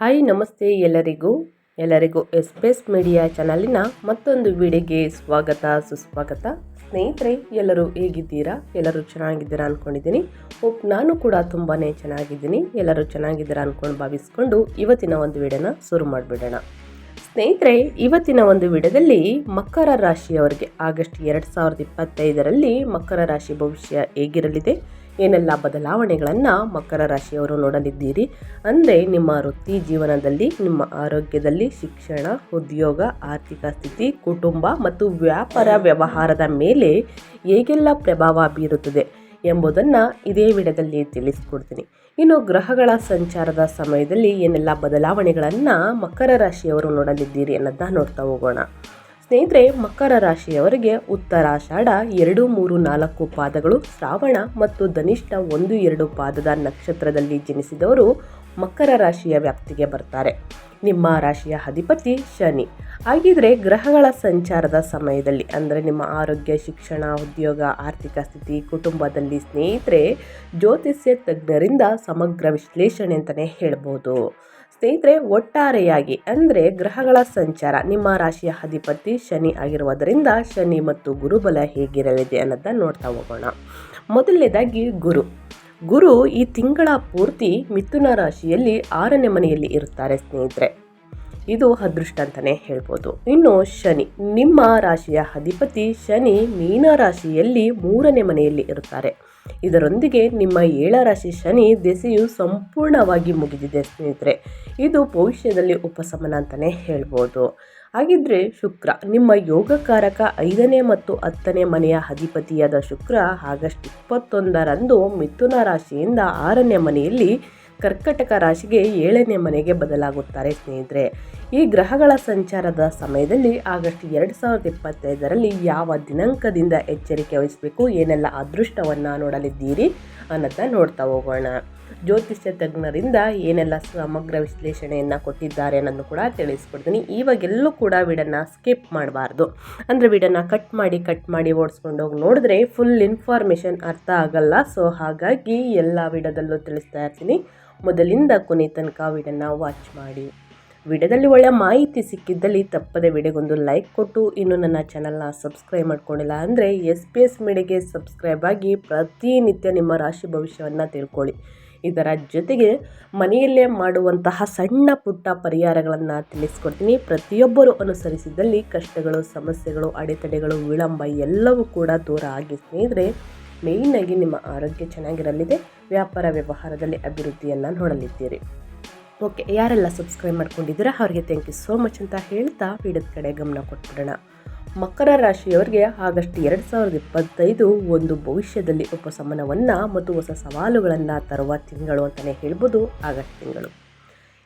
Hi ನಮಸ್ತೆ ಎಲ್ಲರಿಗೂ. ಎಲ್ಲರಿಗೂ ಎಸ್ಪೇಸ್ ಮೀಡಿಯಾ ಚಾನಲಿನ ಮತ್ತೊಂದು ವಿಡಿಯೋಗೆ ಸ್ವಾಗತ, ಸುಸ್ವಾಗತ. ಸ್ನೇಹಿತರೆ, ಎಲ್ಲರೂ ಹೇಗಿದ್ದೀರಾ? ಎಲ್ಲರೂ ಚೆನ್ನಾಗಿದ್ದೀರಾ ಅಂದ್ಕೊಂಡಿದ್ದೀನಿ ಹೋಪ್ ನಾನು ಕೂಡ ತುಂಬಾ ಚೆನ್ನಾಗಿದ್ದೀನಿ. ಎಲ್ಲರೂ ಚೆನ್ನಾಗಿದ್ದೀರಾ ಅಂದ್ಕೊಂಡು ಭಾವಿಸ್ಕೊಂಡು ಇವತ್ತಿನ ಒಂದು ವಿಡಿಯೋನ ಶುರು ಮಾಡಿಬಿಡೋಣ. ಸ್ನೇಹಿತರೆ, ಇವತ್ತಿನ ಒಂದು ವಿಡಿಯೋದಲ್ಲಿ ಮಕರ ರಾಶಿಯವರಿಗೆ ಆಗಸ್ಟ್ ಎರಡು ಸಾವಿರದ ಇಪ್ಪತ್ತೈದರಲ್ಲಿ ಮಕರ ರಾಶಿ ಭವಿಷ್ಯ ಹೇಗಿರಲಿದೆ? ಏನೆಲ್ಲ ಬದಲಾವಣೆಗಳನ್ನು ಮಕರ ರಾಶಿಯವರು ನೋಡಲಿದ್ದೀರಿ? ಅಂದರೆ ನಿಮ್ಮ ವೃತ್ತಿ ಜೀವನದಲ್ಲಿ, ನಿಮ್ಮ ಆರೋಗ್ಯದಲ್ಲಿ ಶಿಕ್ಷಣ, ಉದ್ಯೋಗ, ಆರ್ಥಿಕ ಸ್ಥಿತಿ, ಕುಟುಂಬ ಮತ್ತು ವ್ಯಾಪಾರ ವ್ಯವಹಾರದ ಮೇಲೆ ಹೇಗೆಲ್ಲ ಪ್ರಭಾವ ಬೀರುತ್ತದೆ ಎಂಬುದನ್ನು ಇದೇ ವಿಡದಲ್ಲಿ ತಿಳಿಸಿಕೊಡ್ತೀನಿ. ಇನ್ನು ಗ್ರಹಗಳ ಸಂಚಾರದ ಸಮಯದಲ್ಲಿ ಏನೆಲ್ಲ ಬದಲಾವಣೆಗಳನ್ನು ಮಕರ ರಾಶಿಯವರು ನೋಡಲಿದ್ದೀರಿ ಅನ್ನೋದನ್ನ ನೋಡ್ತಾ ಹೋಗೋಣ. ಸ್ನೇಹಿತರೆ, ಮಕರ ರಾಶಿಯವರಿಗೆ ಉತ್ತರಾಷಾಢ ಎರಡು ಮೂರು ನಾಲ್ಕು ಪಾದಗಳು, ಶ್ರಾವಣ ಮತ್ತು ಧನಿಷ್ಠ ಒಂದು ಎರಡು ಪಾದದ ನಕ್ಷತ್ರದಲ್ಲಿ ಜನಿಸಿದವರು ಮಕರ ರಾಶಿಯ ವ್ಯಾಪ್ತಿಗೆ ಬರ್ತಾರೆ. ನಿಮ್ಮ ರಾಶಿಯ ಅಧಿಪತಿ ಶನಿ. ಹಾಗಿದ್ರೆ ಗ್ರಹಗಳ ಸಂಚಾರದ ಸಮಯದಲ್ಲಿ, ಅಂದರೆ ನಿಮ್ಮ ಆರೋಗ್ಯ, ಶಿಕ್ಷಣ, ಉದ್ಯೋಗ, ಆರ್ಥಿಕ ಸ್ಥಿತಿ, ಕುಟುಂಬದಲ್ಲಿ ಸ್ನೇಹಿತರೆ ಜ್ಯೋತಿಷ್ಯ ತಜ್ಞರಿಂದ ಸಮಗ್ರ ವಿಶ್ಲೇಷಣೆ ಅಂತಲೇ ಹೇಳ್ಬೋದು. ಸ್ನೇಹಿತರೆ, ಒಟ್ಟಾರೆಯಾಗಿ ಅಂದರೆ ಗ್ರಹಗಳ ಸಂಚಾರ. ನಿಮ್ಮ ರಾಶಿಯ ಅಧಿಪತಿ ಶನಿ ಆಗಿರುವುದರಿಂದ ಶನಿ ಮತ್ತು ಗುರುಬಲ ಹೇಗಿರಲಿದೆ ಅನ್ನೋದನ್ನ ನೋಡ್ತಾ ಹೋಗೋಣ. ಮೊದಲನೇದಾಗಿ ಗುರು. ಗುರು ಈ ತಿಂಗಳ ಪೂರ್ತಿ ಮಿಥುನ ರಾಶಿಯಲ್ಲಿ ಆರನೇ ಮನೆಯಲ್ಲಿ ಇರುತ್ತಾರೆ ಸ್ನೇಹಿತರೆ. ಇದು ಅದೃಷ್ಟ ಅಂತಲೇ ಹೇಳ್ಬೋದು. ಇನ್ನು ಶನಿ, ನಿಮ್ಮ ರಾಶಿಯ ಅಧಿಪತಿ ಶನಿ ಮೀನ ರಾಶಿಯಲ್ಲಿ ಮೂರನೇ ಮನೆಯಲ್ಲಿ ಇರುತ್ತಾರೆ. ಇದರೊಂದಿಗೆ ನಿಮ್ಮ ಏಳ ರಾಶಿ ಶನಿ ದೆಸೆಯು ಸಂಪೂರ್ಣವಾಗಿ ಮುಗಿದಿದೆ ಸ್ನೇಹಿತರೆ. ಇದು ಭವಿಷ್ಯದಲ್ಲಿ ಉಪಶಮನ ಅಂತಲೇ ಹೇಳ್ಬೋದು. ಹಾಗಿದ್ರೆ ಶುಕ್ರ, ನಿಮ್ಮ ಯೋಗಕಾರಕ ಐದನೇ ಮತ್ತು ಹತ್ತನೇ ಮನೆಯ ಅಧಿಪತಿಯಾದ ಶುಕ್ರ ಆಗಸ್ಟ್ ಇಪ್ಪತ್ತೊಂದರಂದು ಮಿಥುನ ರಾಶಿಯಿಂದ ಆರನೇ ಮನೆಯಲ್ಲಿ ಕರ್ಕಟಕ ರಾಶಿಗೆ ಏಳನೇ ಮನೆಗೆ ಬದಲಾಗುತ್ತಾರೆ ಸ್ನೇಹಿತರೆ. ಈ ಗ್ರಹಗಳ ಸಂಚಾರದ ಸಮಯದಲ್ಲಿ ಆಗಸ್ಟ್ ಎರಡು ಸಾವಿರದ ಇಪ್ಪತ್ತೈದರಲ್ಲಿ ಯಾವ ದಿನಾಂಕದಿಂದ ಎಚ್ಚರಿಕೆ ವಹಿಸಬೇಕು, ಏನೆಲ್ಲ ಅದೃಷ್ಟವನ್ನು ನೋಡಲಿದ್ದೀರಿ ಅನ್ನೋದನ್ನ ನೋಡ್ತಾ ಹೋಗೋಣ. ಜ್ಯೋತಿಷ್ಯ ತಜ್ಞರಿಂದ ಏನೆಲ್ಲ ಸಮಗ್ರ ವಿಶ್ಲೇಷಣೆಯನ್ನು ಕೊಟ್ಟಿದ್ದಾರೆ ಅನ್ನೋದು ಕೂಡ ತಿಳಿಸ್ಕೊಡ್ತೀನಿ. ಇವಾಗೆಲ್ಲೂ ಕೂಡ ವಿಡನ್ನು ಸ್ಕಿಪ್ ಮಾಡಬಾರ್ದು. ಅಂದರೆ ವಿಡನ್ನು ಕಟ್ ಮಾಡಿ ಕಟ್ ಮಾಡಿ ಓಡಿಸ್ಕೊಂಡು ಹೋಗಿ ನೋಡಿದ್ರೆ ಫುಲ್ ಇನ್ಫಾರ್ಮೇಷನ್ ಅರ್ಥ ಆಗಲ್ಲ. ಸೊ ಹಾಗಾಗಿ ಎಲ್ಲ ವೀಡಿಯೋದಲ್ಲೂ ತಿಳಿಸ್ತಾ ಇರ್ತೀನಿ. ಮೊದಲಿಂದ ಕೊನೆ ತನಕ ವೀಡನ್ನು ವಾಚ್ ಮಾಡಿ. ವಿಡಿಯೋದಲ್ಲಿ ಒಳ್ಳೆಯ ಮಾಹಿತಿ ಸಿಕ್ಕಿದ್ದಲ್ಲಿ ತಪ್ಪದೆ ವಿಡಿಯೋಗೊಂದು ಲೈಕ್ ಕೊಟ್ಟು, ಇನ್ನು ನನ್ನ ಚಾನಲ್ನ ಸಬ್ಸ್ಕ್ರೈಬ್ ಮಾಡ್ಕೊಂಡಿಲ್ಲ ಅಂದರೆ ಎಸ್ ಪಿ ಎಸ್ ಮೀಡಿಯಾಗೆ ಸಬ್ಸ್ಕ್ರೈಬ್ ಆಗಿ ಪ್ರತಿನಿತ್ಯ ನಿಮ್ಮ ರಾಶಿ ಭವಿಷ್ಯವನ್ನು ತಿಳ್ಕೊಳ್ಳಿ. ಇದರ ಜೊತೆಗೆ ಮನೆಯಲ್ಲೇ ಮಾಡುವಂತಹ ಸಣ್ಣ ಪುಟ್ಟ ಪರಿಹಾರಗಳನ್ನು ತಿಳಿಸ್ಕೊಡ್ತೀನಿ. ಪ್ರತಿಯೊಬ್ಬರು ಅನುಸರಿಸಿದಲ್ಲಿ ಕಷ್ಟಗಳು, ಸಮಸ್ಯೆಗಳು, ಅಡೆತಡೆಗಳು, ವಿಳಂಬ ಎಲ್ಲವೂ ಕೂಡ ದೂರ ಆಗಿ ಸ್ನೇಹಿತರೆ ಮೇಯ್ನಾಗಿ ನಿಮ್ಮ ಆರೋಗ್ಯ ಚೆನ್ನಾಗಿರಲಿದೆ, ವ್ಯಾಪಾರ ವ್ಯವಹಾರದಲ್ಲಿ ಅಭಿವೃದ್ಧಿಯನ್ನು ನೋಡಲಿದ್ದೀರಿ. ಓಕೆ ಯಾರೆಲ್ಲ ಸಬ್ಸ್ಕ್ರೈಬ್ ಮಾಡ್ಕೊಂಡಿದ್ದೀರಾ, ಅವರಿಗೆ ಥ್ಯಾಂಕ್ ಯು ಸೋ ಮಚ್ ಅಂತ ಹೇಳ್ತಾ, ವಿಡಿಯೋದ ಕಡೆ ಗಮನ ಕೊಟ್ಬಿಡೋಣ. ಮಕರ ರಾಶಿಯವರಿಗೆ ಆಗಸ್ಟ್ ಎರಡು ಸಾವಿರದ ಇಪ್ಪತ್ತೈದು ಒಂದು ಭವಿಷ್ಯದಲ್ಲಿ ಉಪಶಮನವನ್ನು ಮತ್ತು ಹೊಸ ಸವಾಲುಗಳನ್ನು ತರುವ ತಿಂಗಳು ಅಂತಲೇ ಹೇಳ್ಬೋದು ಆಗಸ್ಟ್ ತಿಂಗಳು.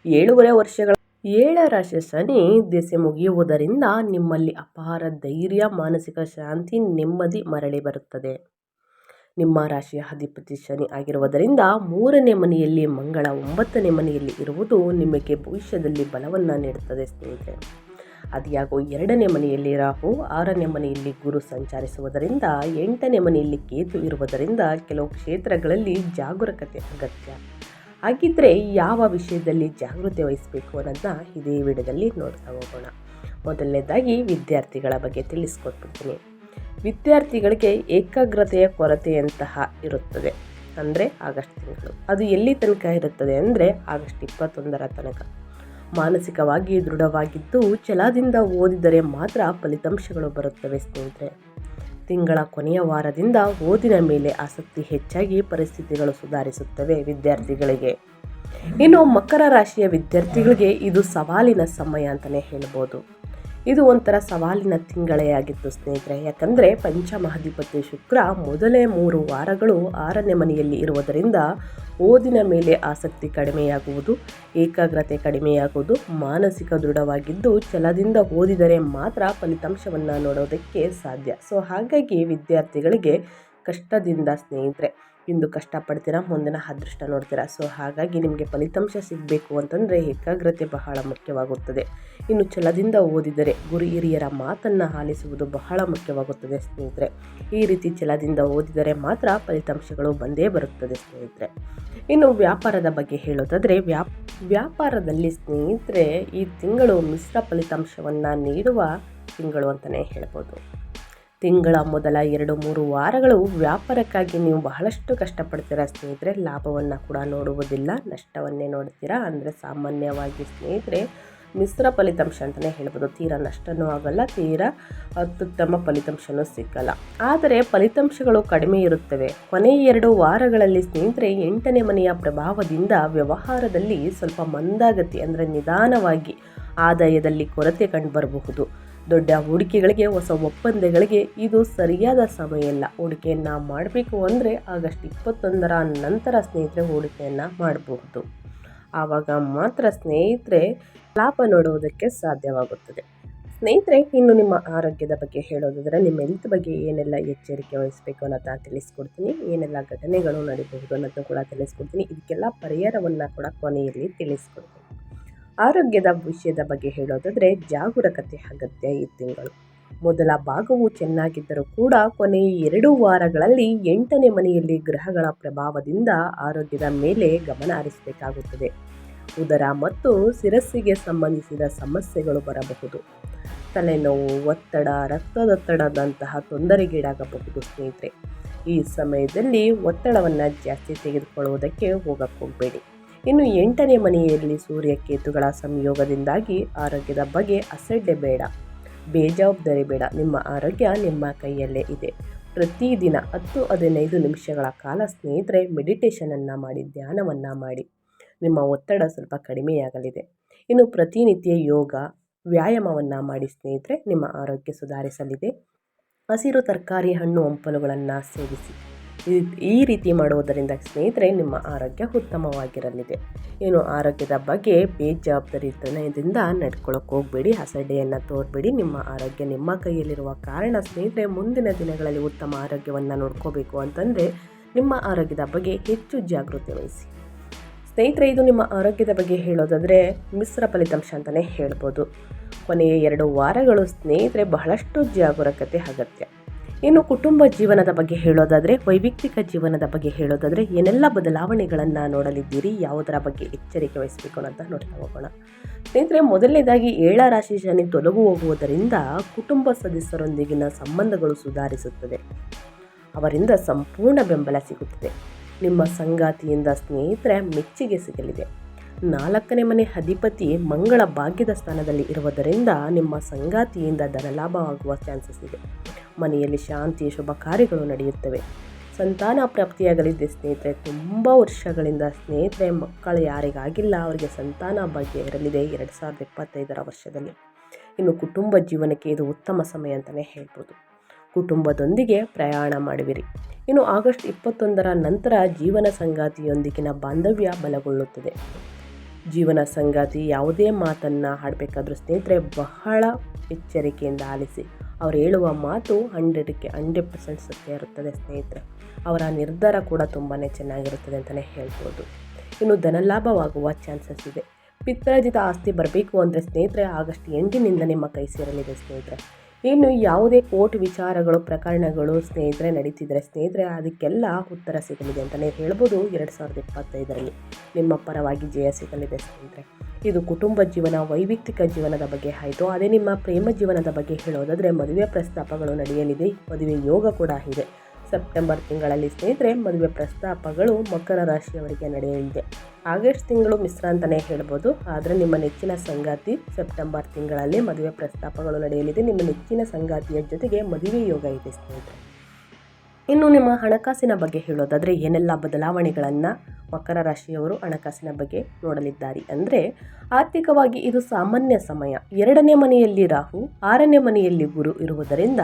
ಏಳೂವರೆ ವರ್ಷಗಳ ಏಳ ರಾಶಿ ಶನಿ ದೆಸೆ ಮುಗಿಯುವುದರಿಂದ ನಿಮ್ಮಲ್ಲಿ ಅಪಾರ ಧೈರ್ಯ, ಮಾನಸಿಕ ಶಾಂತಿ, ನೆಮ್ಮದಿ ಮರಳಿ ಬರುತ್ತದೆ. ನಿಮ್ಮ ರಾಶಿಯ ಅಧಿಪತಿ ಶನಿ ಆಗಿರುವುದರಿಂದ ಮೂರನೇ ಮನೆಯಲ್ಲಿ ಮಂಗಳ ಒಂಬತ್ತನೇ ಮನೆಯಲ್ಲಿ ಇರುವುದು ನಿಮಗೆ ಭವಿಷ್ಯದಲ್ಲಿ ಬಲವನ್ನು ನೀಡುತ್ತದೆ ಸ್ನೇಹಿತರೆ. ಅದ್ಯಾಗೋ ಎರಡನೇ ಮನೆಯಲ್ಲಿ ರಾಹು, ಆರನೇ ಮನೆಯಲ್ಲಿ ಗುರು ಸಂಚರಿಸುವುದರಿಂದ, ಎಂಟನೇ ಮನೆಯಲ್ಲಿ ಕೇತು ಇರುವುದರಿಂದ ಕೆಲವು ಕ್ಷೇತ್ರಗಳಲ್ಲಿ ಜಾಗರೂಕತೆ ಅಗತ್ಯ. ಹಾಗಿದ್ದರೆ ಯಾವ ವಿಷಯದಲ್ಲಿ ಜಾಗೃತಿ ವಹಿಸಬೇಕು ಅನ್ನೋದನ್ನ ಇದೇ ವಿಡಿಯೋದಲ್ಲಿ ನೋಡ್ತಾ ಹೋಗೋಣ. ಮೊದಲನೇದಾಗಿ ವಿದ್ಯಾರ್ಥಿಗಳ ಬಗ್ಗೆ ತಿಳಿಸ್ಕೊಟ್ಬಿಡ್ತೀನಿ. ವಿದ್ಯಾರ್ಥಿಗಳಿಗೆ ಏಕಾಗ್ರತೆಯ ಕೊರತೆಯಂತಹ ಇರುತ್ತದೆ. ಅಂದರೆ ಆಗಸ್ಟ್ ತಿಂಗಳು. ಅದು ಎಲ್ಲಿ ತನಕ ಇರುತ್ತದೆ ಅಂದರೆ ಆಗಸ್ಟ್ ಇಪ್ಪತ್ತೊಂದರ ತನಕ. ಮಾನಸಿಕವಾಗಿ ದೃಢವಾಗಿದ್ದು ಛಲದಿಂದ ಓದಿದರೆ ಮಾತ್ರ ಫಲಿತಾಂಶಗಳು ಬರುತ್ತವೆ ಸ್ನೇಹಿತರೆ. ತಿಂಗಳ ಕೊನೆಯ ವಾರದಿಂದ ಓದಿನ ಮೇಲೆ ಆಸಕ್ತಿ ಹೆಚ್ಚಾಗಿ ಪರಿಸ್ಥಿತಿಗಳು ಸುಧಾರಿಸುತ್ತವೆ ವಿದ್ಯಾರ್ಥಿಗಳಿಗೆ. ಇನ್ನು ಮಕರ ರಾಶಿಯ ವಿದ್ಯಾರ್ಥಿಗಳಿಗೆ ಇದು ಸವಾಲಿನ ಸಮಯ ಅಂತಲೇ ಹೇಳ್ಬೋದು. ಇದು ಒಂಥರ ಸವಾಲಿನ ತಿಂಗಳೇ ಆಗಿತ್ತು ಸ್ನೇಹಿತರೆ. ಯಾಕಂದರೆ ಪಂಚಮಹಾಧಿಪತಿ ಶುಕ್ರ ಮೊದಲೇ ಮೂರು ವಾರಗಳು ಆರನೇ ಮನೆಯಲ್ಲಿ ಇರುವುದರಿಂದ ಓದಿನ ಮೇಲೆ ಆಸಕ್ತಿ ಕಡಿಮೆಯಾಗುವುದು, ಏಕಾಗ್ರತೆ ಕಡಿಮೆಯಾಗುವುದು, ಮಾನಸಿಕ ದೃಢವಾಗಿದ್ದು ಛಲದಿಂದ ಓದಿದರೆ ಮಾತ್ರ ಫಲಿತಾಂಶವನ್ನು ನೋಡೋದಕ್ಕೆ ಸಾಧ್ಯ. ಸೊ ಹಾಗಾಗಿ ವಿದ್ಯಾರ್ಥಿಗಳಿಗೆ ಕಷ್ಟದಿಂದ ಸ್ನೇಹಿತರೆ ಇಂದು ಕಷ್ಟಪಡ್ತೀರಾ, ಮುಂದಿನ ಅದೃಷ್ಟ ನೋಡ್ತೀರಾ? ಸೊ, ಹಾಗಾಗಿ ನಿಮಗೆ ಫಲಿತಾಂಶ ಸಿಗಬೇಕು ಅಂತಂದರೆ ಏಕಾಗ್ರತೆ ಬಹಳ ಮುಖ್ಯವಾಗುತ್ತದೆ. ಇನ್ನು ಛಲದಿಂದ ಓದಿದರೆ ಗುರು ಹಿರಿಯರ ಮಾತನ್ನು ಆಲಿಸುವುದು ಬಹಳ ಮುಖ್ಯವಾಗುತ್ತದೆ ಸ್ನೇಹಿತರೆ. ಈ ರೀತಿ ಛಲದಿಂದ ಓದಿದರೆ ಮಾತ್ರ ಫಲಿತಾಂಶಗಳು ಬಂದೇ ಬರುತ್ತದೆ ಸ್ನೇಹಿತರೆ. ಇನ್ನು ವ್ಯಾಪಾರದ ಬಗ್ಗೆ ಹೇಳೋದಾದರೆ ವ್ಯಾಪ್ ವ್ಯಾಪಾರದಲ್ಲಿ ಸ್ನೇಹಿತರೆ ಈ ತಿಂಗಳು ಮಿಶ್ರ ಫಲಿತಾಂಶವನ್ನು ನೀಡುವ ತಿಂಗಳು ಅಂತಲೇ ಹೇಳ್ಬೋದು. ತಿಂಗಳ ಮೊದಲ ಎರಡು ಮೂರು ವಾರಗಳು ವ್ಯಾಪಾರಕ್ಕಾಗಿ ನೀವು ಬಹಳಷ್ಟು ಕಷ್ಟಪಡ್ತೀರ ಸ್ನೇಹಿತರೆ, ಲಾಭವನ್ನು ಕೂಡ ನೋಡುವುದಿಲ್ಲ. ನಷ್ಟವನ್ನೇ ನೋಡ್ತೀರಾ? ಅಂದರೆ ಸಾಮಾನ್ಯವಾಗಿ ಸ್ನೇಹಿತರೆ, ಮಿಶ್ರ ಫಲಿತಾಂಶ ಅಂತಲೇ ಹೇಳ್ಬೋದು. ತೀರಾ ನಷ್ಟನೂ ಆಗಲ್ಲ, ತೀರಾ ಅತ್ಯುತ್ತಮ ಫಲಿತಾಂಶನೂ ಸಿಕ್ಕಲ್ಲ. ಆದರೆ ಫಲಿತಾಂಶಗಳು ಕಡಿಮೆ ಇರುತ್ತವೆ. ಕೊನೆಯ ಎರಡು ವಾರಗಳಲ್ಲಿ ಸ್ನೇಹಿತರೆ, ಎಂಟನೇ ಮನೆಯ ಪ್ರಭಾವದಿಂದ ವ್ಯವಹಾರದಲ್ಲಿ ಸ್ವಲ್ಪ ಮಂದಾಗತಿ ಅಂದರೆ ನಿಧಾನವಾಗಿ ಆದಾಯದಲ್ಲಿ ಕೊರತೆ ಕಂಡುಬರಬಹುದು ದೊಡ್ಡ ಹೂಡಿಕೆಗಳಿಗೆ, ಹೊಸ ಒಪ್ಪಂದಗಳಿಗೆ ಇದು ಸರಿಯಾದ ಸಮಯ ಇಲ್ಲ ಹೂಡಿಕೆಯನ್ನು ಮಾಡಬೇಕು ಅಂದರೆ ಆಗಸ್ಟ್ ಇಪ್ಪತ್ತೊಂದರ ನಂತರ ಸ್ನೇಹಿತರೆ ಹೂಡಿಕೆಯನ್ನು ಮಾಡಬಹುದು. ಆವಾಗ ಮಾತ್ರ ಸ್ನೇಹಿತರೆ ಲಾಭ ನೋಡುವುದಕ್ಕೆ ಸಾಧ್ಯವಾಗುತ್ತದೆ. ಸ್ನೇಹಿತರೆ, ಇನ್ನು ನಿಮ್ಮ ಆರೋಗ್ಯದ ಬಗ್ಗೆ ಹೇಳೋದಾದರೆ, ನಿಮ್ಮ ಹೆಲ್ತ್ ಬಗ್ಗೆ ಏನೆಲ್ಲ ಎಚ್ಚರಿಕೆ ವಹಿಸಬೇಕು ಅನ್ನೋದನ್ನ ತಿಳಿಸ್ಕೊಡ್ತೀನಿ. ಏನೆಲ್ಲ ಘಟನೆಗಳು ನಡೀಬಹುದು ಅನ್ನೋದನ್ನು ಕೂಡ ತಿಳಿಸ್ಕೊಡ್ತೀನಿ. ಇದಕ್ಕೆಲ್ಲ ಪರಿಹಾರವನ್ನು ಕೂಡ ಕೊನೆಯಲ್ಲಿ ತಿಳಿಸ್ಕೊಡ್ತೀನಿ. ಆರೋಗ್ಯದ ವಿಷಯದ ಬಗ್ಗೆ ಹೇಳೋದಾದರೆ ಜಾಗರೂಕತೆ ಅಗತ್ಯ ಈ ತಿಂಗಳು. ಮೊದಲ ಭಾಗವು ಚೆನ್ನಾಗಿದ್ದರೂ ಕೂಡ ಕೊನೆಯ ಎರಡು ವಾರಗಳಲ್ಲಿ ಎಂಟನೇ ಮನೆಯಲ್ಲಿ ಗ್ರಹಗಳ ಪ್ರಭಾವದಿಂದ ಆರೋಗ್ಯದ ಮೇಲೆ ಗಮನ ಹರಿಸಬೇಕಾಗುತ್ತದೆ. ಉದರ ಮತ್ತು ಶಿರಸ್ಸಿಗೆ ಸಂಬಂಧಿಸಿದ ಸಮಸ್ಯೆಗಳು ಬರಬಹುದು. ತಲೆನೋವು, ಒತ್ತಡ, ರಕ್ತದೊತ್ತಡದಂತಹ ತೊಂದರೆಗೀಡಾಗಬಹುದು ಸ್ನೇಹಿತರೆ. ಈ ಸಮಯದಲ್ಲಿ ಒತ್ತಡವನ್ನು ಜಾಸ್ತಿ ತೆಗೆದುಕೊಳ್ಳುವುದಕ್ಕೆ ಹೋಗಕ್ಕೆ ಹೋಗಬೇಡಿ ಇನ್ನು ಎಂಟನೇ ಮನೆಯಲ್ಲಿ ಸೂರ್ಯ ಕೇತುಗಳ ಸಂಯೋಗದಿಂದಾಗಿ ಆರೋಗ್ಯದ ಬಗ್ಗೆ ಅಸಡ್ಡೆ ಬೇಡ. ಬೇಜವಾಬ್ದಾರಿ ಬೇಡ. ನಿಮ್ಮ ಆರೋಗ್ಯ ನಿಮ್ಮ ಕೈಯಲ್ಲೇ ಇದೆ. ಪ್ರತಿದಿನ ಹತ್ತು ಹದಿನೈದು ನಿಮಿಷಗಳ ಕಾಲ ಸ್ನೇಹಿತರೆ, ಮೆಡಿಟೇಷನನ್ನು ಮಾಡಿ, ಧ್ಯಾನವನ್ನು ಮಾಡಿ. ನಿಮ್ಮ ಒತ್ತಡ ಸ್ವಲ್ಪ ಕಡಿಮೆಯಾಗಲಿದೆ. ಇನ್ನು ಪ್ರತಿನಿತ್ಯ ಯೋಗ, ವ್ಯಾಯಾಮವನ್ನು ಮಾಡಿ ಸ್ನೇಹಿತರೆ, ನಿಮ್ಮ ಆರೋಗ್ಯ ಸುಧಾರಿಸಲಿದೆ. ಹಸಿರು ತರಕಾರಿ, ಹಣ್ಣು, ಹಂಪಲುಗಳನ್ನು ಸೇವಿಸಿ. ಈ ರೀತಿ ಮಾಡುವುದರಿಂದ ಸ್ನೇಹಿತರೆ, ನಿಮ್ಮ ಆರೋಗ್ಯ ಉತ್ತಮವಾಗಿರಲಿದೆ. ಏನು ಆರೋಗ್ಯದ ಬಗ್ಗೆ ಬೇಜವಾಬ್ದಾರಿತನದಿಂದ ನಡ್ಕೊಳ್ಳೋಕೆ ಹೋಗಬೇಡಿ, ಹಸಡೆಯನ್ನು ತೋರಬೇಡಿ. ನಿಮ್ಮ ಆರೋಗ್ಯ ನಿಮ್ಮ ಕೈಯಲ್ಲಿರುವ ಕಾರಣ ಸ್ನೇಹಿತರೆ, ಮುಂದಿನ ದಿನಗಳಲ್ಲಿ ಉತ್ತಮ ಆರೋಗ್ಯವನ್ನು ನೋಡ್ಕೋಬೇಕು ಅಂತಂದರೆ ನಿಮ್ಮ ಆರೋಗ್ಯದ ಬಗ್ಗೆ ಹೆಚ್ಚು ಜಾಗೃತಿ ವಹಿಸಿ. ಸ್ನೇಹಿತರೆ, ಇದು ನಿಮ್ಮ ಆರೋಗ್ಯದ ಬಗ್ಗೆ ಹೇಳೋದಾದರೆ ಮಿಶ್ರ ಫಲಿತಾಂಶ ಅಂತಲೇ ಹೇಳ್ಬೋದು. ಕೊನೆಯ ಎರಡು ವಾರಗಳು ಸ್ನೇಹಿತರೆ, ಬಹಳಷ್ಟು ಜಾಗರೂಕತೆ ಅಗತ್ಯ. ಇನ್ನು ಕುಟುಂಬ ಜೀವನದ ಬಗ್ಗೆ ಹೇಳೋದಾದರೆ, ವೈಯಕ್ತಿಕ ಜೀವನದ ಬಗ್ಗೆ ಹೇಳೋದಾದರೆ, ಏನೆಲ್ಲ ಬದಲಾವಣೆಗಳನ್ನು ನೋಡಲಿದ್ದೀರಿ, ಯಾವುದರ ಬಗ್ಗೆ ಎಚ್ಚರಿಕೆ ವಹಿಸಬೇಕು ಅಂತ ನೋಡ್ತಾ ಹೋಗೋಣ. ಸ್ನೇಹಿತರೆ, ಮೊದಲನೇದಾಗಿ ಏಳ ರಾಶಿ ಶನಿ ತೊಲಗು ಹೋಗುವುದರಿಂದ ಕುಟುಂಬ ಸದಸ್ಯರೊಂದಿಗಿನ ಸಂಬಂಧಗಳು ಸುಧಾರಿಸುತ್ತದೆ. ಅವರಿಂದ ಸಂಪೂರ್ಣ ಬೆಂಬಲ ಸಿಗುತ್ತದೆ. ನಿಮ್ಮ ಸಂಗಾತಿಯಿಂದ ಸ್ನೇಹಿತರೆ, ಮೆಚ್ಚುಗೆ ಸಿಗಲಿದೆ. ನಾಲ್ಕನೇ ಮನೆ ಅಧಿಪತಿ ಮಂಗಳ ಭಾಗ್ಯದ ಸ್ಥಾನದಲ್ಲಿ ಇರುವುದರಿಂದ ನಿಮ್ಮ ಸಂಗಾತಿಯಿಂದ ಧನಲಾಭವಾಗುವ ಚಾನ್ಸಸ್ ಇದೆ. ಮನೆಯಲ್ಲಿ ಶಾಂತಿ ಶುಭ ಕಾರ್ಯಗಳು ನಡೆಯುತ್ತವೆ. ಸಂತಾನ ಪ್ರಾಪ್ತಿಯಾಗಲಿದೆ ಸ್ನೇಹಿತರೆ, ತುಂಬ ವರ್ಷಗಳಿಂದ ಸ್ನೇಹಿತರೆ, ಮಕ್ಕಳು ಯಾರಿಗಾಗಿಲ್ಲ, ಅವರಿಗೆ ಸಂತಾನ ಭಾಗ್ಯ ಇರಲಿದೆ ಎರಡು ಸಾವಿರದ ಇಪ್ಪತ್ತೈದರ ವರ್ಷದಲ್ಲಿ. ಇನ್ನು ಕುಟುಂಬ ಜೀವನಕ್ಕೆ ಇದು ಉತ್ತಮ ಸಮಯ ಅಂತಲೇ ಹೇಳ್ಬೋದು. ಕುಟುಂಬದೊಂದಿಗೆ ಪ್ರಯಾಣ ಮಾಡುವಿರಿ. ಇನ್ನು ಆಗಸ್ಟ್ ಇಪ್ಪತ್ತೊಂದರ ನಂತರ ಜೀವನ ಸಂಗಾತಿಯೊಂದಿಗಿನ ಬಾಂಧವ್ಯ ಬಲಗೊಳ್ಳುತ್ತದೆ. ಜೀವನ ಸಂಗಾತಿ ಯಾವುದೇ ಮಾತನ್ನು ಹಾಡಬೇಕಾದ್ರೂ ಸ್ನೇಹಿತರೆ ಬಹಳ ಎಚ್ಚರಿಕೆಯಿಂದ ಆಲಿಸಿ. ಅವ್ರು ಹೇಳುವ ಮಾತು ಹಂಡ್ರೆಡ್ಗೆ ಹಂಡ್ರೆಡ್ ಪರ್ಸೆಂಟ್ ಸತ್ಯ ಇರುತ್ತದೆ ಸ್ನೇಹಿತರೆ. ಅವರ ನಿರ್ಧಾರ ಕೂಡ ತುಂಬಾ ಚೆನ್ನಾಗಿರುತ್ತದೆ ಅಂತಲೇ ಹೇಳ್ಬೋದು. ಇನ್ನು ಧನಲಾಭವಾಗುವ ಚಾನ್ಸಸ್ ಇದೆ. ಪಿತ್ರಾಜಿತ ಆಸ್ತಿ ಬರಬೇಕು ಅಂದರೆ ಸ್ನೇಹಿತರೆ ಆಗಸ್ಟ್ ಎಂಟಿನಿಂದ ನಿಮ್ಮ ಕೈ ಸೇರಲಿದೆ ಸ್ನೇಹಿತರೆ. ಇನ್ನು ಯಾವುದೇ ಕೋರ್ಟ್ ವಿಚಾರಗಳು, ಪ್ರಕರಣಗಳು ಸ್ನೇಹಿತರೆ ನಡೀತಿದ್ರೆ ಸ್ನೇಹಿತರೆ ಅದಕ್ಕೆಲ್ಲ ಉತ್ತರ ಸಿಗಲಿದೆ ಅಂತಲೇ ಹೇಳ್ಬೋದು ಎರಡು ಸಾವಿರದ ಇಪ್ಪತ್ತೈದರಲ್ಲಿ. ನಿಮ್ಮ ಪರವಾಗಿ ಜಯ ಸಿಗಲಿದೆ ಸ್ನೇಹಿತರೆ. ಇದು ಕುಟುಂಬ ಜೀವನ, ವೈಯಕ್ತಿಕ ಜೀವನದ ಬಗ್ಗೆ ಆಯಿತು. ಅದೇ ನಿಮ್ಮ ಪ್ರೇಮ ಜೀವನದ ಬಗ್ಗೆ ಹೇಳೋದಾದರೆ ಮದುವೆ ಪ್ರಸ್ತಾಪಗಳು ನಡೆಯಲಿದೆ, ಮದುವೆ ಯೋಗ ಕೂಡ ಇದೆ. ಸೆಪ್ಟೆಂಬರ್ ತಿಂಗಳಲ್ಲಿ ಸ್ನೇಹಿತರೆ, ಮದುವೆ ಪ್ರಸ್ತಾಪಗಳು ಮಕರ ರಾಶಿಯವರಿಗೆ ನಡೆಯಲಿದೆ. ಆಗಸ್ಟ್ ತಿಂಗಳು ಮಿಶ್ರ ಅಂತಲೇ ಹೇಳ್ಬೋದು. ಆದರೆ ನಿಮ್ಮ ನೆಚ್ಚಿನ ಸಂಗಾತಿ ಸೆಪ್ಟೆಂಬರ್ ತಿಂಗಳಲ್ಲಿ ಮದುವೆ ಪ್ರಸ್ತಾಪಗಳು ನಡೆಯಲಿದೆ. ನಿಮ್ಮ ನೆಚ್ಚಿನ ಸಂಗಾತಿಯ ಜೊತೆಗೆ ಮದುವೆ ಯೋಗ ಇದೆ ಸ್ನೇಹಿತರೆ. ಇನ್ನು ನಿಮ್ಮ ಹಣಕಾಸಿನ ಬಗ್ಗೆ ಹೇಳೋದಾದರೆ, ಏನೆಲ್ಲ ಬದಲಾವಣೆಗಳನ್ನು ಮಕರ ರಾಶಿಯವರು ಹಣಕಾಸಿನ ಬಗ್ಗೆ ನೋಡಲಿದ್ದಾರೆ ಅಂದರೆ, ಆರ್ಥಿಕವಾಗಿ ಇದು ಸಾಮಾನ್ಯ ಸಮಯ. ಎರಡನೇ ಮನೆಯಲ್ಲಿ ರಾಹು, ಆರನೇ ಮನೆಯಲ್ಲಿ ಗುರು ಇರುವುದರಿಂದ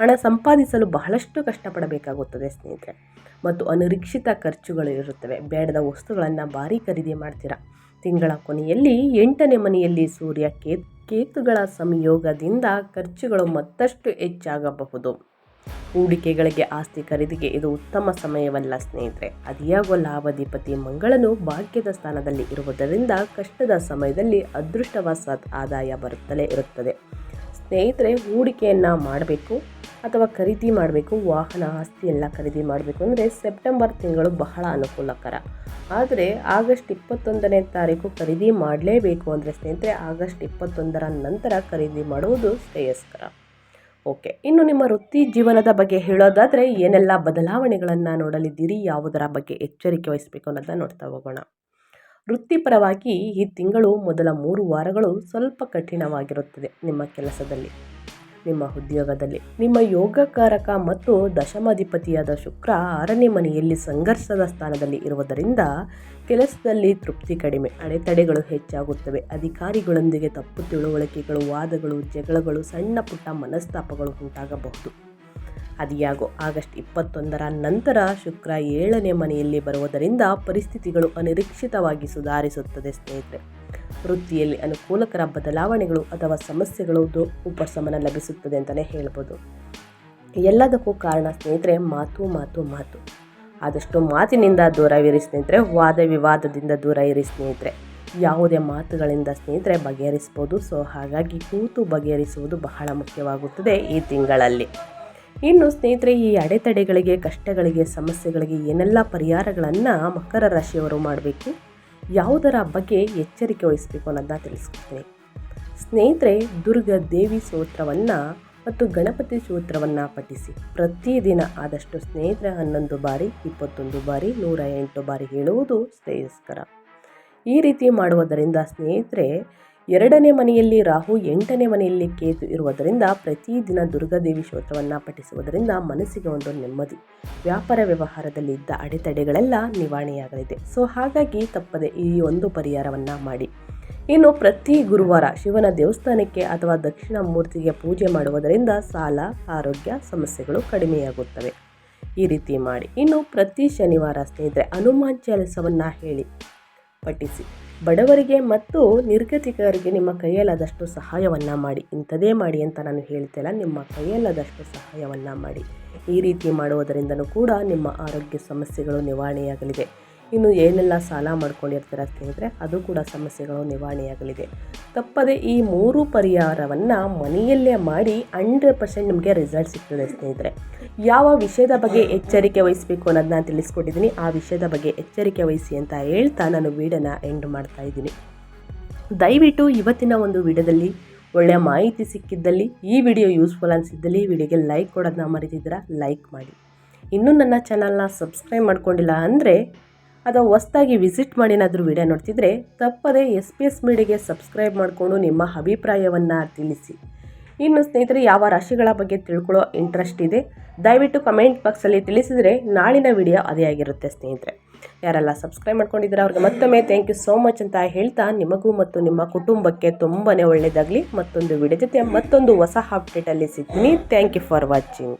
ಹಣ ಸಂಪಾದಿಸಲು ಬಹಳಷ್ಟು ಕಷ್ಟಪಡಬೇಕಾಗುತ್ತದೆ ಸ್ನೇಹಿತರೆ. ಮತ್ತು ಅನಿರೀಕ್ಷಿತ ಖರ್ಚುಗಳು ಇರುತ್ತವೆ. ಬೇಡದ ವಸ್ತುಗಳನ್ನು ಭಾರಿ ಖರೀದಿ ಮಾಡ್ತೀರಾ? ತಿಂಗಳ ಕೊನೆಯಲ್ಲಿ ಎಂಟನೇ ಮನೆಯಲ್ಲಿ ಸೂರ್ಯ ಕೇತ್ ಕೇತುಗಳ ಸಂಯೋಗದಿಂದ ಖರ್ಚುಗಳು ಮತ್ತಷ್ಟು ಹೆಚ್ಚಾಗಬಹುದು. ಹೂಡಿಕೆಗಳಿಗೆ ಆಸ್ತಿ ಖರೀದಿಗೆ ಇದು ಉತ್ತಮ ಸಮಯವಲ್ಲ ಸ್ನೇಹಿತರೆ. ಅದಿಯಾಗುವ ಲಾಭಾಧಿಪತಿ ಮಂಗಳನು ಭಾಗ್ಯದ ಸ್ಥಾನದಲ್ಲಿ ಇರುವುದರಿಂದ ಕಷ್ಟದ ಸಮಯದಲ್ಲಿ ಅದೃಷ್ಟವಶಾತ್ ಆದಾಯ ಬರುತ್ತಲೇ ಇರುತ್ತದೆ. ಸ್ನೇಹಿತರೆ, ಹೂಡಿಕೆಯನ್ನು ಮಾಡಬೇಕು ಅಥವಾ ಖರೀದಿ ಮಾಡಬೇಕು, ವಾಹನ ಆಸ್ತಿ ಎಲ್ಲ ಖರೀದಿ ಮಾಡಬೇಕು ಅಂದರೆ ಸೆಪ್ಟೆಂಬರ್ ತಿಂಗಳು ಬಹಳ ಅನುಕೂಲಕರ. ಆದರೆ ಆಗಸ್ಟ್ ಇಪ್ಪತ್ತೊಂದನೇ ತಾರೀಕು ಖರೀದಿ ಮಾಡಲೇಬೇಕು ಅಂದರೆ ಸ್ನೇಹಿತರೆ, ಆಗಸ್ಟ್ ಇಪ್ಪತ್ತೊಂದರ ನಂತರ ಖರೀದಿ ಮಾಡುವುದು ಶ್ರೇಯಸ್ಕರ. ಓಕೆ, ಇನ್ನು ನಿಮ್ಮ ವೃತ್ತಿ ಜೀವನದ ಬಗ್ಗೆ ಹೇಳೋದಾದರೆ ಏನೆಲ್ಲ ಬದಲಾವಣೆಗಳನ್ನು ನೋಡಲಿದ್ದೀರಿ, ಯಾವುದರ ಬಗ್ಗೆ ಎಚ್ಚರಿಕೆ ವಹಿಸಬೇಕು ಅನ್ನೋದನ್ನ ನೋಡ್ತಾ ಹೋಗೋಣ. ವೃತ್ತಿಪರವಾಗಿ ಈ ತಿಂಗಳು ಮೊದಲ ಮೂರು ವಾರಗಳು ಸ್ವಲ್ಪ ಕಠಿಣವಾಗಿರುತ್ತದೆ ನಿಮ್ಮ ಕೆಲಸದಲ್ಲಿ, ನಿಮ್ಮ ಉದ್ಯೋಗದಲ್ಲಿ. ನಿಮ್ಮ ಯೋಗಕಾರಕ ಮತ್ತು ದಶಮಾಧಿಪತಿಯಾದ ಶುಕ್ರ ಆರನೇ ಮನೆಯಲ್ಲಿ ಸಂಘರ್ಷದ ಸ್ಥಾನದಲ್ಲಿ ಇರುವುದರಿಂದ ಕೆಲಸದಲ್ಲಿ ತೃಪ್ತಿ ಕಡಿಮೆ, ಅಡೆತಡೆಗಳು ಹೆಚ್ಚಾಗುತ್ತವೆ. ಅಧಿಕಾರಿಗಳೊಂದಿಗೆ ತಪ್ಪು ತಿಳುವಳಿಕೆಗಳು, ವಾದಗಳು, ಜಗಳಗಳು, ಸಣ್ಣ ಪುಟ್ಟ ಮನಸ್ತಾಪಗಳು ಉಂಟಾಗಬಹುದು. ಅದಿಯಾಗೋ ಆಗಸ್ಟ್ ಇಪ್ಪತ್ತೊಂದರ ನಂತರ ಶುಕ್ರ ಏಳನೇ ಮನೆಯಲ್ಲಿ ಬರುವುದರಿಂದ ಪರಿಸ್ಥಿತಿಗಳು ಅನಿರೀಕ್ಷಿತವಾಗಿ ಸುಧಾರಿಸುತ್ತದೆ ಸ್ನೇಹಿತರೆ. ವೃತ್ತಿಯಲ್ಲಿ ಅನುಕೂಲಕರ ಬದಲಾವಣೆಗಳು ಅಥವಾ ಸಮಸ್ಯೆಗಳು ಉಪಶಮನ ಲಭಿಸುತ್ತದೆ ಅಂತಲೇ ಹೇಳ್ಬೋದು. ಎಲ್ಲದಕ್ಕೂ ಕಾರಣ ಸ್ನೇಹಿತರೆ ಮಾತು ಮಾತು ಮಾತು. ಆದಷ್ಟು ಮಾತಿನಿಂದ ದೂರವಿರಿ ಸ್ನೇಹಿತರೆ, ವಾದ ವಿವಾದದಿಂದ ದೂರ ಇರಿ ಸ್ನೇಹಿತರೆ. ಯಾವುದೇ ಮಾತುಗಳಿಂದ ಸ್ನೇಹಿತರೆ ಬಗೆಹರಿಸ್ಬೋದು. ಸೊ, ಹಾಗಾಗಿ ಕೂತು ಬಗೆಹರಿಸುವುದು ಬಹಳ ಮುಖ್ಯವಾಗುತ್ತದೆ ಈ ತಿಂಗಳಲ್ಲಿ. ಇನ್ನು ಸ್ನೇಹಿತರೆ, ಈ ಅಡೆತಡೆಗಳಿಗೆ, ಕಷ್ಟಗಳಿಗೆ, ಸಮಸ್ಯೆಗಳಿಗೆ ಏನೆಲ್ಲ ಪರಿಹಾರಗಳನ್ನು ಮಕರ ರಾಶಿಯವರು ಮಾಡಬೇಕು? ಯಾವುದರ ಬಗ್ಗೆ ಎಚ್ಚರಿಕೆ ವಹಿಸಬೇಕು ಅನ್ನೋದನ್ನ ತಿಳಿಸ್ಕೊಡ್ತೀನಿ. ಸ್ನೇಹಿತರೆ, ದುರ್ಗ ದೇವಿ ಸ್ತೋತ್ರವನ್ನು ಮತ್ತು ಗಣಪತಿ ಸ್ತೋತ್ರವನ್ನು ಪಠಿಸಿ. ಪ್ರತಿದಿನ ಆದಷ್ಟು ಸ್ನೇಹಿತರೆ, ಹನ್ನೊಂದು ಬಾರಿ, ಇಪ್ಪತ್ತೊಂದು ಬಾರಿ, ನೂರ ಎಂಟು ಬಾರಿ ಹೇಳುವುದು ಶ್ರೇಯಸ್ಕರ. ಈ ರೀತಿ ಮಾಡುವುದರಿಂದ ಸ್ನೇಹಿತರೆ ಎರಡನೇ ಮನೆಯಲ್ಲಿ ರಾಹು, ಎಂಟನೇ ಮನೆಯಲ್ಲಿ ಕೇತು ಇರುವುದರಿಂದ ಪ್ರತಿದಿನ ದುರ್ಗಾದೇವಿ ಸ್ತೋತ್ರವನ್ನು ಪಠಿಸುವುದರಿಂದ ಮನಸ್ಸಿಗೆ ಒಂದು ನೆಮ್ಮದಿ. ವ್ಯಾಪಾರ ವ್ಯವಹಾರದಲ್ಲಿ ಇದ್ದ ಅಡೆತಡೆಗಳೆಲ್ಲ ನಿವಾರಣೆಯಾಗಲಿದೆ. ಸೊ, ಹಾಗಾಗಿ ತಪ್ಪದೆ ಈ ಒಂದು ಪರಿಹಾರವನ್ನು ಮಾಡಿ. ಇನ್ನು ಪ್ರತಿ ಗುರುವಾರ ಶಿವನ ದೇವಸ್ಥಾನಕ್ಕೆ ಅಥವಾ ದಕ್ಷಿಣ ಮೂರ್ತಿಗೆ ಪೂಜೆ ಮಾಡುವುದರಿಂದ ಸಾಲ, ಆರೋಗ್ಯ ಸಮಸ್ಯೆಗಳು ಕಡಿಮೆಯಾಗುತ್ತವೆ. ಈ ರೀತಿ ಮಾಡಿ. ಇನ್ನು ಪ್ರತಿ ಶನಿವಾರ ಸ್ನೇಹಿತರೆ, ಹನುಮಾನ್ ಚಾಲಿಸವನ್ನು ಹೇಳಿ, ಪಠಿಸಿ. ಬಡವರಿಗೆ ಮತ್ತು ನಿರ್ಗತಿಕರಿಗೆ ನಿಮ್ಮ ಕೈಯಲ್ಲಾದಷ್ಟು ಸಹಾಯವನ್ನು ಮಾಡಿ. ಇಂಥದೇ ಮಾಡಿ ಅಂತ ನಾನು ಹೇಳ್ತಿಲ್ಲ ನಿಮ್ಮ ಕೈಯಲ್ಲಾದಷ್ಟು ಸಹಾಯವನ್ನು ಮಾಡಿ. ಈ ರೀತಿ ಮಾಡುವುದರಿಂದಲೂ ಕೂಡ ನಿಮ್ಮ ಆರೋಗ್ಯ ಸಮಸ್ಯೆಗಳು ನಿವಾರಣೆಯಾಗಲಿದೆ ಇನ್ನು ಏನೆಲ್ಲ ಸಾಲ ಮಾಡ್ಕೊಂಡಿರ್ತೀರ ಸ್ನೇಹಿತರೆ ಅದು ಕೂಡ ಸಮಸ್ಯೆಗಳು ನಿವಾರಣೆಯಾಗಲಿದೆ. ತಪ್ಪದೆ ಈ ಮೂರು ಪರಿಹಾರವನ್ನು ಮನೆಯಲ್ಲೇ ಮಾಡಿ ಹಂಡ್ರೆಡ್ ಪರ್ಸೆಂಟ್ ನಿಮಗೆ ರಿಸಲ್ಟ್ ಸಿಗ್ತದೆ ಸ್ನೇಹಿತರೆ ಯಾವ ವಿಷಯದ ಬಗ್ಗೆ ಎಚ್ಚರಿಕೆ ವಹಿಸಬೇಕು ಅನ್ನೋದನ್ನ ತಿಳಿಸ್ಕೊಟ್ಟಿದ್ದೀನಿ. ಆ ವಿಷಯದ ಬಗ್ಗೆ ಎಚ್ಚರಿಕೆ ವಹಿಸಿ ಅಂತ ಹೇಳ್ತಾ ನಾನು ವೀಡಿಯೋನ ಎಂಡ್ ಮಾಡ್ತಾ ಇದ್ದೀನಿ. ದಯವಿಟ್ಟು ಇವತ್ತಿನ ಒಂದು ವಿಡಿಯೋದಲ್ಲಿ ಒಳ್ಳೆಯ ಮಾಹಿತಿ ಸಿಕ್ಕಿದ್ದಲ್ಲಿ, ಈ ವಿಡಿಯೋ ಯೂಸ್ಫುಲ್ ಅನಿಸಿದ್ದಲ್ಲಿ, ಈ ವಿಡಿಯೋಗೆ ಲೈಕ್ ಕೊಡೋದನ್ನ ಮರಿತಿದ್ದೀರಾ ಲೈಕ್ ಮಾಡಿ. ಇನ್ನೂ ನನ್ನ ಚಾನಲ್ನ ಸಬ್ಸ್ಕ್ರೈಬ್ ಮಾಡ್ಕೊಂಡಿಲ್ಲ ಅಂದರೆ ಅಥವಾ ಹೊಸ್ದಾಗಿ ವಿಸಿಟ್ ಮಾಡಿನಾದರೂ ವಿಡಿಯೋ ನೋಡ್ತಿದ್ರೆ ತಪ್ಪದೇ ಎಸ್ ಪಿ ಎಸ್ ಮೀಡಿಗೆ ಸಬ್ಸ್ಕ್ರೈಬ್ ಮಾಡಿಕೊಂಡು ನಿಮ್ಮ ಅಭಿಪ್ರಾಯವನ್ನು ತಿಳಿಸಿ. ಇನ್ನು ಸ್ನೇಹಿತರೆ, ಯಾವ ರಾಶಿಗಳ ಬಗ್ಗೆ ತಿಳ್ಕೊಳ್ಳೋ ಇಂಟ್ರೆಸ್ಟ್ ಇದೆ, ದಯವಿಟ್ಟು ಕಮೆಂಟ್ ಬಾಕ್ಸಲ್ಲಿ ತಿಳಿಸಿದರೆ ನಾಳಿನ ವಿಡಿಯೋ ಅದೇ ಆಗಿರುತ್ತೆ ಸ್ನೇಹಿತರೆ. ಯಾರೆಲ್ಲ ಸಬ್ಸ್ಕ್ರೈಬ್ ಮಾಡ್ಕೊಂಡಿದ್ದೀರಾ, ಅವ್ರಿಗೆ ಮತ್ತೊಮ್ಮೆ ಥ್ಯಾಂಕ್ ಯು ಸೋ ಮಚ್ ಅಂತ ಹೇಳ್ತಾ ನಿಮಗೂ ಮತ್ತು ನಿಮ್ಮ ಕುಟುಂಬಕ್ಕೆ ತುಂಬಾ ಒಳ್ಳೆಯದಾಗಲಿ ಮತ್ತೊಂದು ವಿಡಿಯೋ ಜೊತೆ ಮತ್ತೊಂದು ಹೊಸ ಅಪ್ಡೇಟಲ್ಲಿ ಸಿಗ್ತೀನಿ. Thank you for watching